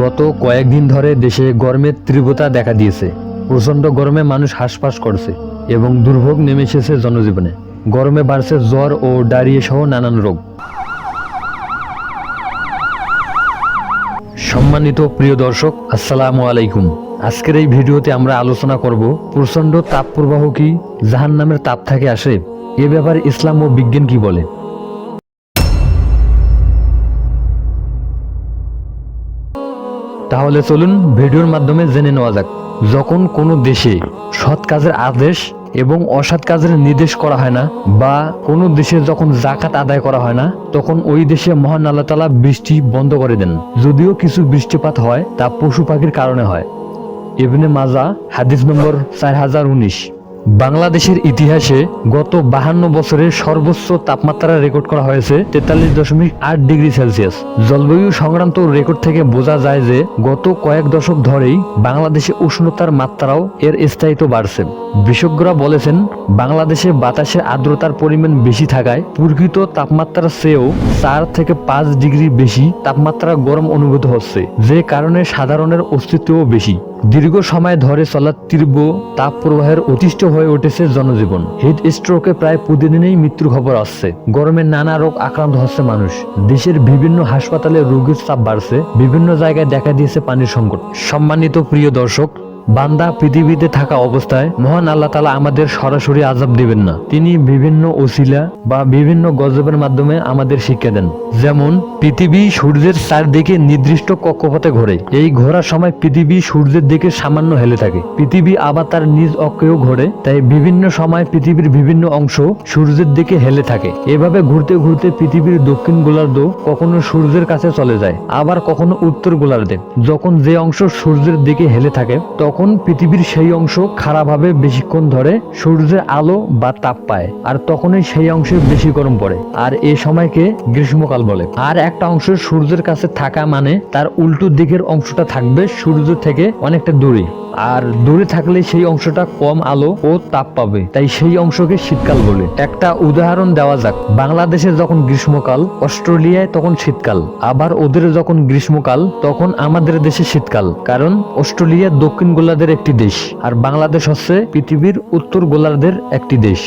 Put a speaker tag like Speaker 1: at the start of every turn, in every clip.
Speaker 1: গত কয়েকদিন ধরে দেশে গরমের তীব্রতা দেখা দিয়েছে। প্রচণ্ড গরমে মানুষ হাঁসফাঁস করছে এবং দুর্ভোগ নেমে এসেছে জনজীবনে। গরমে বাড়ছে জ্বর ও ডায়রিয়া সহ নানান রোগ। সম্মানিত প্রিয় দর্শক, আসসালামু আলাইকুম। আজকের এই ভিডিওতে আমরা আলোচনা করব, প্রচণ্ড তাপ প্রবাহ কি জাহান নামের তাপ থেকে আসে, এ ব্যাপারে ইসলাম ও বিজ্ঞান কি বলে। তাহলে চলুন ভিডিওর মাধ্যমে জেনে নেওয়া যাক, যখন কোনো দেশে সৎ কাজের আদেশ এবং অসৎ কাজের নির্দেশ করা হয় না, বা কোনো দেশে যখন জাকাত আদায় করা হয় না, তখন ওই দেশে মহান আল্লাহ তালা বৃষ্টি বন্ধ করে দেন। যদিও কিছু বৃষ্টিপাত হয়, তা পশু পাখির কারণে হয়। ইবনে মাজা, হাদিস নম্বর চার হাজার উনিশ। বাংলাদেশের ইতিহাসে গত বাহান্ন বছরের সর্বোচ্চ তাপমাত্রা রেকর্ড করা হয়েছে তেতাল্লিশ দশমিক আট ডিগ্রি সেলসিয়াস। জলবায়ু সংক্রান্ত রেকর্ড থেকে বোঝা যায় যে গত কয়েক দশক ধরেই বাংলাদেশে উষ্ণতার মাত্রাও এর স্থায়িত্ব বাড়ছে। বিশেষজ্ঞরা বলেছেন, বাংলাদেশে বাতাসের আর্দ্রতার পরিমাণ বেশি থাকায় প্রকৃত তাপমাত্রার চেয়েও চার থেকে পাঁচ ডিগ্রি বেশি তাপমাত্রা গরম অনুভূত হচ্ছে, যে কারণে সাধারণের অস্তিত্বও বেশি। দীর্ঘ সময় ধরে চলা তীব্র তাপ প্রবাহের অতিষ্ঠ হয়ে উঠেছে জনজীবন। হিট স্ট্রোকে প্রায় প্রতিদিনই মৃত্যুর খবর আসছে। গরমে নানা রোগ আক্রান্ত হচ্ছে মানুষ। দেশের বিভিন্ন হাসপাতালে রোগীর চাপ বাড়ছে। বিভিন্ন জায়গায় দেখা দিয়েছে পানির সংকট। সম্মানিত প্রিয় দর্শক বান্দা পৃথিবীতে থাকা অবস্থায় মহান আল্লাহ তালা আমাদের সরাসরি আজাব দিবেন না। তিনি বিভিন্ন ওসিলা বা বিভিন্ন গজবের মাধ্যমে আমাদের শিক্ষা দেন। যেমন, পৃথিবী সূর্যের চারদিকে নির্দিষ্ট কক্ষপথে ঘোরে। এই ঘোরার সময় পৃথিবী সূর্যের দিকে সামান্য হেলে থাকে। পৃথিবী আবার তার নিজ অক্ষেও ঘোরে, তাই বিভিন্ন সময় পৃথিবীর বিভিন্ন অংশ সূর্যের দিকে হেলে থাকে। এভাবে ঘুরতে ঘুরতে পৃথিবীর দক্ষিণ গোলার্ধ কখনো সূর্যের কাছে চলে যায়, আবার কখনো উত্তর গোলার্ধে। যখন যে অংশ সূর্যের দিকে হেলে থাকে, তখন পৃথিবীর সেই অংশ খারাপভাবে বেশিক্ষণ ধরে, সূর্যের আলো বা তাপ পায়, আর তখনই সেই অংশে বেশি গরম পড়ে, আর এ সময়কে গ্রীষ্মকাল বলে। আর একটা অংশ সূর্যের কাছে থাকা মানে তার উল্টো দিকের অংশটা থাকবে সূর্য থেকে অনেকটা দূরে। আর দূরে থাকলে সেই অংশটা কম আলো ও তাপ পাবে। তাই সেই অংশকে শীতকাল বলে। একটা উদাহরণ দেওয়া যাক। বাংলাদেশে যখন গ্রীষ্মকাল, অস্ট্রেলিয়ায় তখন শীতকাল। আবার ওদের যখন গ্রীষ্মকাল, তখন আমাদের দেশে শীতকাল। কারণ অস্ট্রেলিয়া দক্ষিণ গোলার্ধের একটি দেশ। আর বাংলাদেশ হচ্ছে পৃথিবীর উত্তর গোলার্ধের একটি দেশ।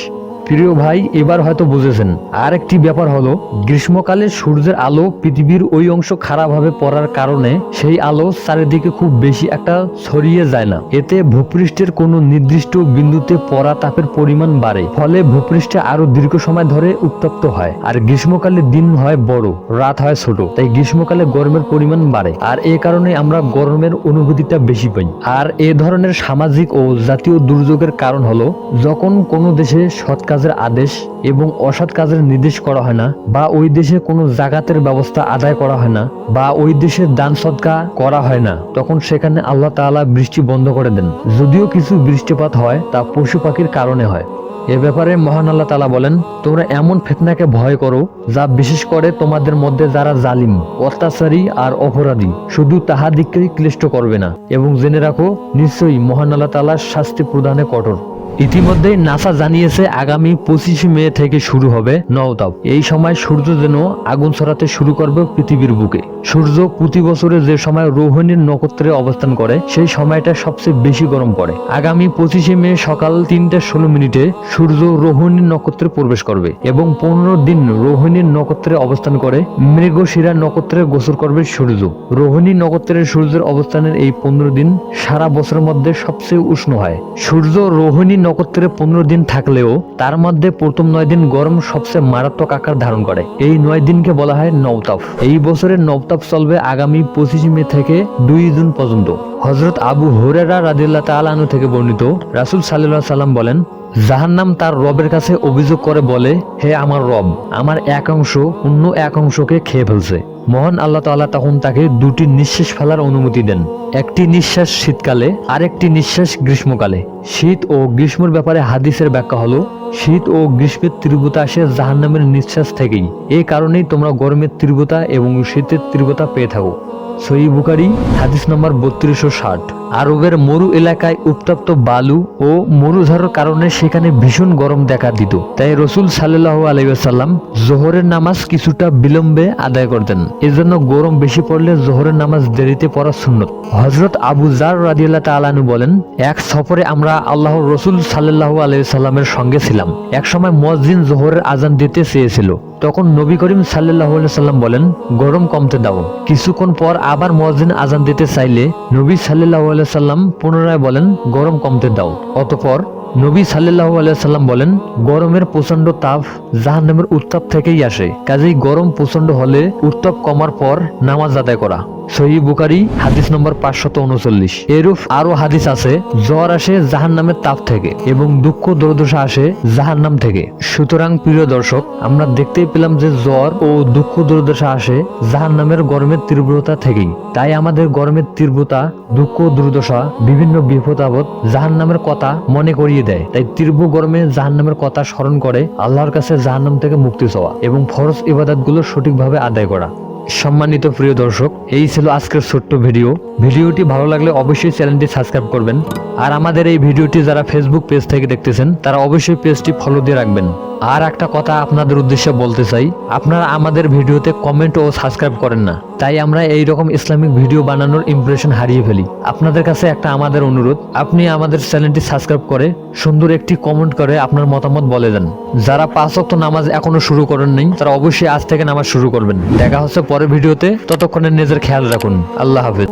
Speaker 1: প্রিয় ভাই, এবার হয়তো বুঝেছেন। আর একটি ব্যাপার হলো, গ্রীষ্মকালে সূর্যের আলো পৃথিবীর ওই অংশ খারাপভাবে পড়ার কারণে সেই আলো চারিদিকে খুব বেশি একটা ছড়িয়ে যায় না। এতে ভূপৃষ্ঠের কোনো নির্দিষ্ট বিন্দুতে পড়া তাপের পরিমাণ বাড়ে, ফলে ভূপৃষ্ঠে আরও দীর্ঘ সময় ধরে উত্তপ্ত হয়। আর গ্রীষ্মকালে দিন হয় বড়, রাত হয় ছোট, তাই গ্রীষ্মকালে গরমের পরিমাণ বাড়ে। আর এ কারণে আমরা গরমের অনুভূতিটা বেশি পাই। আর এ ধরনের সামাজিক ও জাতীয় দুর্যোগের কারণ হলো, যখন কোনো দেশে সৎ কাজের আদেশ এবং অসৎ কাজের নির্দেশ করা হয় না, বা ওই দেশে কোনো জাকাতের ব্যবস্থা আদায় করা হয় না, বা ওই দেশের দান সৎকা করা হয় না, তখন সেখানে আল্লাহ তাআলা বৃষ্টি বন্ধ করে দেন। যদিও কিছু বৃষ্টিপাত হয়, তা পশু পাখির কারণে হয়। এ ব্যাপারে মহান আল্লাহ তালা বলেন, তোমরা এমন ফেতনাকে ভয় করো, যা বিশেষ করে তোমাদের মধ্যে যারা জালিম, অত্যাচারী আর অপরাধী, শুধু তাহাদিককেই ক্লিষ্ট করবে না। এবং জেনে রাখো, নিশ্চয়ই মহান আল্লাহ তালার শাস্তি প্রদানে কঠোর। ইতিমধ্যে নাসা জানিয়েছে আগামী পঁচিশে মে থেকে শুরু হবে নওতাপ। এই সময় সূর্য যেন আগুন ছড়াতে শুরু করবে পৃথিবীর বুকে। সূর্য প্রতি বছরে যে সময় রোহিণীর নক্ষত্রে অবস্থান করে, সেই সময়টা সবচেয়ে বেশি গরম পড়ে। আগামী পঁচিশে মে সকাল তিনটা ষোলো মিনিটে সূর্য রোহিণীর নক্ষত্রে প্রবেশ করবে এবং পনেরো দিন রোহিণীর নক্ষত্রে অবস্থান করে মৃগশিরা নক্ষত্রে গোসর করবে সূর্য। রোহিণী নক্ষত্রের সূর্যের অবস্থানের এই পনেরো দিন সারা বছরের মধ্যে সবচেয়ে উষ্ণ হয়। সূর্য রোহিণী নক্ষত্রে পনেরো দিন থাকলেও তার মধ্যে প্রথম নয় দিন গরম সবচেয়ে মারাত্মক আকার ধারণ করে। এই নয় দিনকে বলা হয় নবতাপ। এই বছরের নবতাপ চলবে আগামী পঁচিশ মে থেকে দুই জুন পর্যন্ত। হজরত আবু হরেরা রাজিল্লা তালানু থেকে বর্ণিত রাসুল সাল্লাহ সাল্লাম বলেন জাহান্নাম তার রবের কাছে অভিযোগ করে বলে, হে আমার রব, আমার এক অংশ অন্য এক অংশকে খেয়ে ফেলছে। মহান আল্লাহ তাআলা তখন তাকে দুটি নিঃশ্বাস ফেলার অনুমতি দেন। একটি নিঃশ্বাস শীতকালে, আরেকটি নিঃশ্বাস গ্রীষ্মকালে। শীত ও গ্রীষ্মের ব্যাপারে হাদিসের ব্যাখ্যা হলো, শীত ও গ্রীষ্মের তীব্রতা আসে জাহান্নামের নিঃশ্বাস থেকেই। এই কারণেই তোমরা গরমের তীব্রতা এবং শীতের তীব্রতা পেয়ে থাকো। সহি বুকারি হাদিস নম্বর বত্রিশশো ষাট। আরবের মরু এলাকায় উত্তপ্ত বালু ও মরুঝড়ের কারণে সেখানে ভীষণ গরম দেখা দিত। তাই রসুল সাল্লাহ আলাইসাল্লাম জোহরের নামাজ কিছুটা বিলম্বে আদায় করতেন। এজন্য গরম বেশি পড়লে জোহরের নামাজ দেরিতে পড়া সুন্নত। হজরত আবু জার রাদিয়াল্লাহ তালানু বলেন, এক সফরে আমরা আল্লাহ রসুল সাল্লাহ আলাইসাল্লামের সঙ্গে ছিলাম। এক সময় মসজিদ জোহরের আজান দিতে চেয়েছিল। তখন নবী করিম সাল্লাহ সাল্লাম বলেন, গরম কমতে দাও। কিছুক্ষণ পর আবার মসজিদ আজান দিতে চাইলে নবী সাল্লাহ সাল্লাম পুনরায় বলেন, গরম কমতে দাও। অতপর নবী সাল্লাহ সাল্লাম বলেন, গরমের প্রচণ্ড তাপ জাহান্নামের উত্তাপ থেকেই আসে। কাজেই গরম প্রচণ্ড হলে উত্তাপ কমার পর নামাজ আদায় করা। সহি বুকারি হাদিস নম্বর পাঁচশত উনচল্লিশ। এরূপ আরও হাদিস আছে, জ্বর আসে জাহান নামের তাপ থেকে এবং দুঃখ, দুর্দশা আসে জাহান নাম থেকে। সুতরাং প্রিয় দর্শক, আমরা দেখতেই পেলাম যে জ্বর ও দুঃখ, দুর্দশা আসে জাহান নামের গরমের তীব্রতা থেকেই। তাই আমাদের গরমের তীব্রতা, দুঃখ, দুর্দশা, বিভিন্ন বিপদ, আপদ জাহান নামের কথা মনে করিয়ে দেয়। তাই তীব্র গরমে জাহান নামের কথা স্মরণ করে আল্লাহর কাছে জাহান নাম থেকে মুক্তি চাওয়া এবং ফরজ ইবাদতগুলো সঠিকভাবে আদায় করা। সম্মানিত প্রিয় দর্শক, এই ছিল আজকের ছোট্ট ভিডিও। ভিডিওটি ভালো লাগলে অবশ্যই চ্যানেলটি সাবস্ক্রাইব করবেন। আর আমাদের এই ভিডিওটি যারা ফেসবুক পেজ থেকে দেখতেছেন, তারা অবশ্যই পেজটি ফলো দিয়ে রাখবেন। আর একটা কথা আপনাদের উদ্দেশ্যে বলতে চাই। আপনারা আমাদের ভিডিওতে কমেন্ট ও সাবস্ক্রাইব করেন না। তাই আমরা এই রকম ইসলামিক ভিডিও বানানোর ইমপ্রেশন হারিয়ে ফেলি। আপনাদের কাছে একটা আমাদের অনুরোধ, আপনি আমাদের চ্যানেলটি সাবস্ক্রাইব করে সুন্দর একটি কমেন্ট করে আপনার মতামত বলে দেন। যারা পাঁচ ওয়াক্ত নামাজ এখনও শুরু করেন নাই, তারা অবশ্যই আজ থেকে নামাজ শুরু করবেন। দেখা হচ্ছে পরের ভিডিওতে, ততক্ষণে নিজের খেয়াল রাখুন। আল্লাহ হাফেজ।